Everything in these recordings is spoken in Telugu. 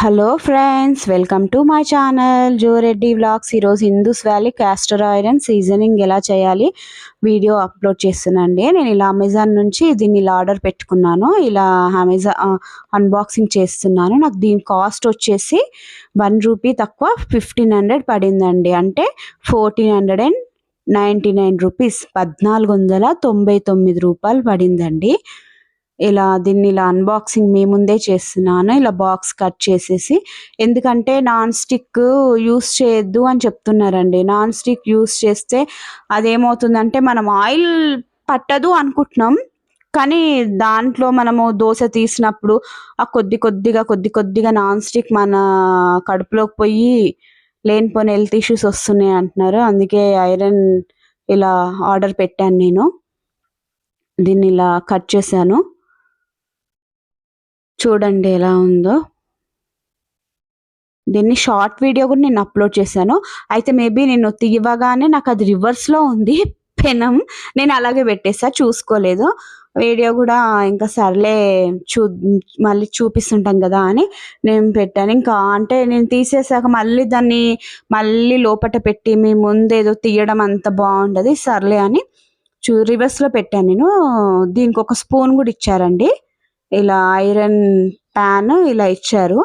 Hello friends welcome to my channel Joreddy vlogs ఈరోజు Indus valley caster iron seasoning ఎలా చేయాలి? వీడియో అప్లోడ్ చేస్తున్నానండి. నేను ఇలా అమెజాన్ నుంచి దీన్ని ఇలా ఆర్డర్ పెట్టుకున్నాను. ఇలా అమెజాన్ అన్బాక్సింగ్ చేస్తున్నాను. నాకు దీని కాస్ట్ వచ్చేసి వన్ రూపీ తక్కువ ఫిఫ్టీన్ హండ్రెడ్ పడిందండి. అంటే fourteen hundred and ninety nine rupees పద్నాలుగు వందల తొంభై తొమ్మిది రూపాయలు పడిందండి. ఇలా దీన్ని ఇలా అన్బాక్సింగ్ మీ ముందే చేస్తున్నాను. ఇలా బాక్స్ కట్ చేసేసి ఎందుకంటే నాన్ స్టిక్ యూస్ చేయొద్దు అని చెప్తున్నారండి. నాన్ స్టిక్ యూస్ చేస్తే అదేమవుతుందంటే మనం ఆయిల్ పట్టదు అనుకుంటున్నాం. కానీ దాంట్లో మనము దోశ తీసినప్పుడు ఆ కొద్ది కొద్దిగా కొద్ది కొద్దిగా నాన్ స్టిక్ మన కడుపులోకి పోయి లేనిపోయిన హెల్త్ ఇష్యూస్ వస్తున్నాయి అంటున్నారు. అందుకే ఐరన్ ఇలా ఆర్డర్ పెట్టాను నేను. దీన్ని ఇలా కట్ చేశాను. చూడండి ఎలా ఉందో. దీన్ని షార్ట్ వీడియో కూడా నేను అప్లోడ్ చేశాను. అయితే మేబీ నేను తీయగానే నాకు అది రివర్స్లో ఉంది పెనం. నేను అలాగే పెట్టేసా చూసుకోలేదు. వీడియో కూడా ఇంకా సర్లే చూ మళ్ళీ చూపిస్తుంటాం కదా అని నేను పెట్టాను. ఇంకా అంటే నేను తీసేసాక మళ్ళీ దాన్ని మళ్ళీ లోపట పెట్టి మీ ముందు ఏదో తీయడం అంత బాగుండదు సర్లే అని చూ రివర్స్లో పెట్టాను నేను. దీనికి ఒక స్పూన్ కూడా ఇచ్చారండి. ఇలా ఐరన్ ప్యాన్ ఇలా ఇచ్చారు.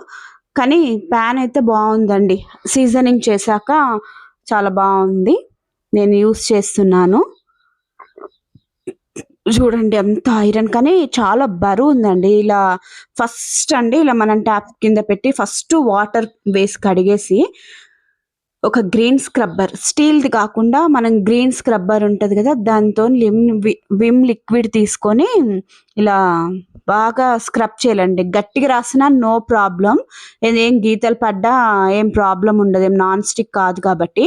కానీ ప్యాన్ అయితే బాగుందండి. సీజనింగ్ చేశాక చాలా బాగుంది. నేను యూస్ చేస్తున్నాను. చూడండి ఎంత ఐరన్. కానీ చాలా బరువు ఉందండి. ఇలా ఫస్ట్ అండి ఇలా మనం ట్యాప్ కింద పెట్టి ఫస్ట్ వాటర్ వేసి కడిగేసి ఒక గ్రీన్ స్క్రబ్బర్. స్టీల్ది కాకుండా మనం గ్రీన్ స్క్రబ్బర్ ఉంటుంది కదా దాంతో లిమ్ విమ్ లిక్విడ్ తీసుకొని ఇలా బాగా స్క్రబ్ చేయాలండి. గట్టిగా రాసినా నో ప్రాబ్లం. ఏం గీతలు పడ్డా ఏం ప్రాబ్లం ఉండదు. ఏం నాన్ స్టిక్ కాదు కాబట్టి.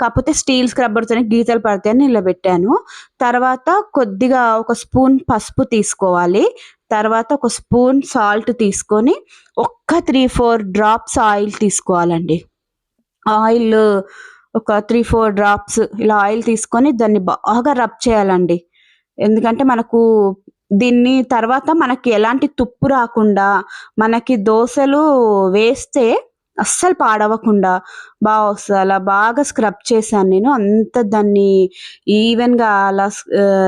కాకపోతే స్టీల్ స్క్రబ్బర్తోనే గీతలు పడతాయని ఇలా పెట్టాను తర్వాత కొద్దిగా ఒక స్పూన్ పసుపు తీసుకోవాలి. తర్వాత ఒక స్పూన్ సాల్ట్ తీసుకొని ఒక్క త్రీ ఫోర్ డ్రాప్స్ ఆయిల్ తీసుకోవాలండి. ఆయిల్ ఒక త్రీ ఫోర్ డ్రాప్స్ ఇలా ఆయిల్ తీసుకొని దాన్ని బాగా రబ్ చేయాలండి. ఎందుకంటే మనకు దీన్ని తర్వాత మనకి ఎలాంటి తుప్పు రాకుండా మనకి దోశలు వేస్తే అస్సలు పాడవకుండా బాగా వస్తుంది. అలా బాగా స్క్రబ్ చేశాను నేను. అంత దాన్ని ఈవెన్గా అలా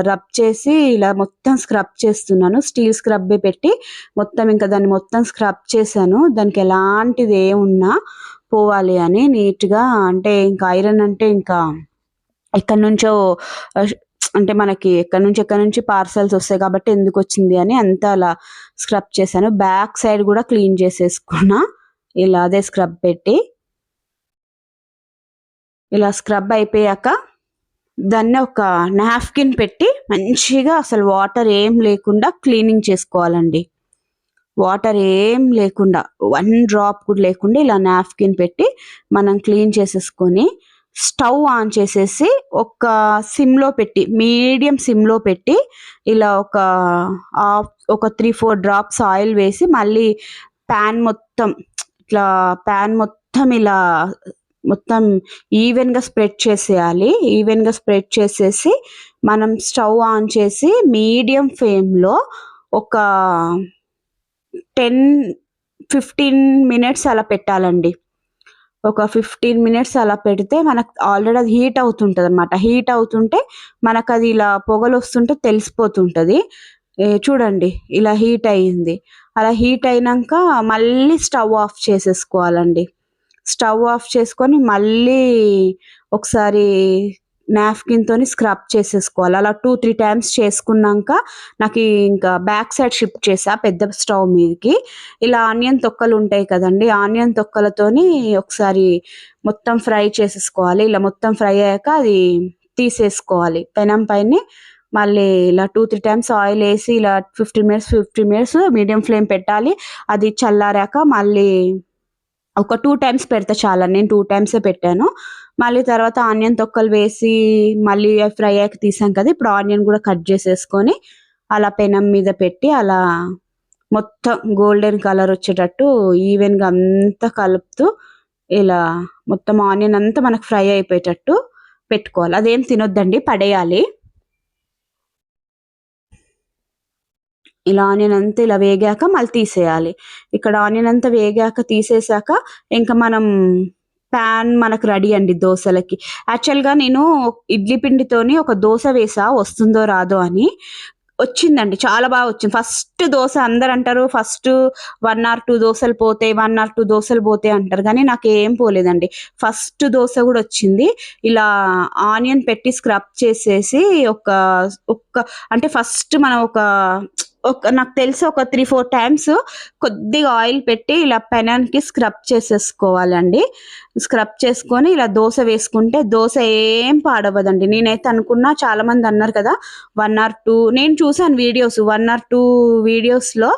రబ్ చేసి ఇలా మొత్తం స్క్రబ్ చేస్తున్నాను. స్టీల్ స్క్రబ్బే పెట్టి మొత్తం ఇంకా దాన్ని మొత్తం స్క్రబ్ చేశాను. దానికి ఎలాంటిది ఏమున్నా పోవాలి అని నీట్గా అంటే ఇంకా ఐరన్ అంటే ఇంకా ఎక్కడి నుంచో అంటే మనకి ఎక్కడి నుంచి ఎక్కడి నుంచి పార్సల్స్ వస్తాయి కాబట్టి ఎందుకు వచ్చింది అని అంతా అలా స్క్రబ్ చేశాను. బ్యాక్ సైడ్ కూడా క్లీన్ చేసేసుకున్నా. ఇలా అదే స్క్రబ్ పెట్టి ఇలా స్క్రబ్ అయిపోయాక దాన్ని ఒక నాఫ్కిన్ పెట్టి మంచిగా అసలు వాటర్ ఏం లేకుండా క్లీనింగ్ చేసుకోవాలండి. వాటర్ ఏం లేకుండా వన్ డ్రాప్ కూడా లేకుండా ఇలా నాఫ్కిన్ పెట్టి మనం క్లీన్ చేసేసుకొని స్టవ్ ఆన్ చేసేసి ఒక సిమ్లో పెట్టి మీడియం సిమ్లో పెట్టి ఇలా ఒక ఒక త్రీ ఫోర్ డ్రాప్స్ ఆయిల్ వేసి మళ్ళీ ప్యాన్ మొత్తం ఇట్లా ప్యాన్ మొత్తం ఇలా మొత్తం ఈవెన్గా స్ప్రెడ్ చేసేయాలి. ఈవెన్గా స్ప్రెడ్ చేసేసి మనం స్టవ్ ఆన్ చేసి మీడియం ఫ్లేమ్లో ఒక టెన్ ఫిఫ్టీన్ మినిట్స్ అలా పెట్టాలండి. ఒక ఫిఫ్టీన్ మినిట్స్ అలా పెడితే మనకు ఆల్రెడీ అది హీట్ అవుతుంటుంది అనమాట హీట్ అవుతుంటే మనకు అది ఇలా పొగలు వస్తుంటే తెలిసిపోతుంటుంది. చూడండి ఇలా హీట్ అయ్యింది అలా హీట్ అయినాక మళ్ళీ స్టవ్ ఆఫ్ చేసేసుకోవాలండి. స్టవ్ ఆఫ్ చేసుకొని మళ్ళీ ఒకసారి నాఫ్కిన్తో స్క్రబ్ చేసేసుకోవాలి. అలా టూ త్రీ టైమ్స్ చేసుకున్నాక నాకు ఇంకా బ్యాక్ సైడ్ షిఫ్ట్ చేసా పెద్ద స్టవ్ మీదకి. ఇలా ఆనియన్ తొక్కలు ఉంటాయి కదండి ఆనియన్ తొక్కలతోని ఒకసారి మొత్తం ఫ్రై చేసేసుకోవాలి. ఇలా మొత్తం ఫ్రై అయ్యాక అది తీసేసుకోవాలి. పెనం పైన మళ్ళీ ఇలా టూ త్రీ టైమ్స్ ఆయిల్ వేసి ఇలా fifteen minutes fifteen minutes medium flame పెట్టాలి. అది చల్లారాక మళ్ళీ ఒక టూ టైమ్స్ పెడితే చాలా నేను టూ టైమ్సే పెట్టాను. మళ్ళీ తర్వాత ఆనియన్ తొక్కలు వేసి మళ్ళీ ఫ్రై అయ్యాక తీసాం కదా ఇప్పుడు ఆనియన్ కూడా కట్ చేసేసుకొని అలా పెనం మీద పెట్టి అలా మొత్తం గోల్డెన్ కలర్ వచ్చేటట్టు ఈవెన్గా అంతా కలుపుతూ ఇలా మొత్తం ఆనియన్ అంతా మనకు ఫ్రై అయిపోయేటట్టు పెట్టుకోవాలి. అదేం తినొద్దండి పడేయాలి. ఇలా ఆనియన్ అంతా ఇలా వేగాక మళ్ళీ తీసేయాలి. ఇక్కడ ఆనియన్ అంతా వేగాక తీసేసాక ఇంకా మనం ప్యాన్ మనకు రెడీ అండి దోశలకి. యాక్చువల్గా నేను ఇడ్లీ పిండితోని ఒక దోశ వేసా వస్తుందో రాదో అని. వచ్చిందండి చాలా బాగా వచ్చింది. ఫస్ట్ దోశ అందరు అంటారు ఫస్ట్ వన్ ఆర్ టూ దోశలు పోతే వన్ ఆర్ టూ దోశలు పోతే అంటారు కానీ నాకు ఏం పోలేదండి. ఫస్ట్ దోశ కూడా వచ్చింది. ఇలా ఆనియన్ పెట్టి స్క్రబ్ చేసేసి ఒక ఒక్క అంటే ఫస్ట్ మనం ఒక ఒక నాకు తెలిసి ఒక త్రీ ఫోర్ టైమ్స్ కొద్దిగా ఆయిల్ పెట్టి ఇలా పెనాన్కి స్క్రబ్ చేసేసుకోవాలండి. స్క్రబ్ చేసుకొని ఇలా దోశ వేసుకుంటే దోశ ఏం పాడవదండి నేనైతే అనుకున్నా చాలా మంది అన్నారు కదా వన్ ఆర్ టూ నేను చూసాను వీడియోస్ వన్ ఆర్ టూ వీడియోస్లో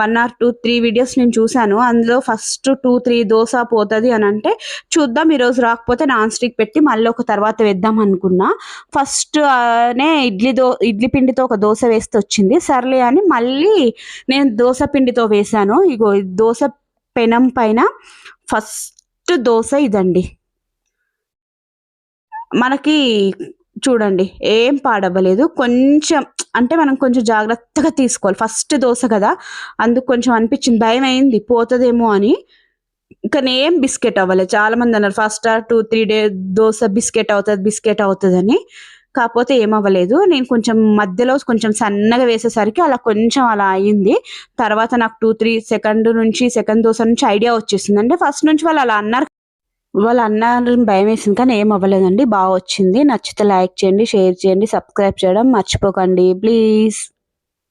one or two three videos నేను చూశాను. అందులో ఫస్ట్ టూ త్రీ దోశ పోతుంది అని అంటే చూద్దాం ఈరోజు రాకపోతే నాన్ స్టిక్ పెట్టి మళ్ళీ ఒక తర్వాత వేద్దాం అనుకున్నా. ఫస్ట్ నే ఇడ్లీ దో ఇడ్లీ పిండితో ఒక దోశ వేస్తే వచ్చింది. సర్లే అని మళ్ళీ నేను దోశ పిండితో వేశాను. ఇగో దోశ పెనం పైన ఫస్ట్ దోశ ఇదండి. మనకి చూడండి ఏం పాడవ్వలేదు. కొంచెం అంటే మనం కొంచెం జాగ్రత్తగా తీసుకోవాలి. ఫస్ట్ దోశ కదా అందుకు కొంచెం అనిపించింది. భయం అయింది పోతుందేమో అని. కానీ ఏం బిస్కెట్ అవ్వలేదు. చాలా మంది అన్నారు first two three day dosa biscuit అవుతుంది బిస్కెట్ అవుతుంది అని కాకపోతే ఏమవ్వలేదు. నేను కొంచెం మధ్యలో కొంచెం సన్నగా వేసేసరికి అలా కొంచెం అలా అయింది. తర్వాత నాకు టూ త్రీ సెకండ్ నుంచి సెకండ్ దోశ నుంచి ఐడియా వచ్చేసింది. అంటే ఫస్ట్ నుంచి వాళ్ళు అలా అన్నారు. వాళ్ళు అన్నారు భయం వేసింది కానీ ఏం అవ్వలేదండి. బాగా వచ్చింది. నచ్చితే లైక్ చేయండి షేర్ చేయండి సబ్స్క్రైబ్ చేయడం మర్చిపోకండి. ప్లీజ్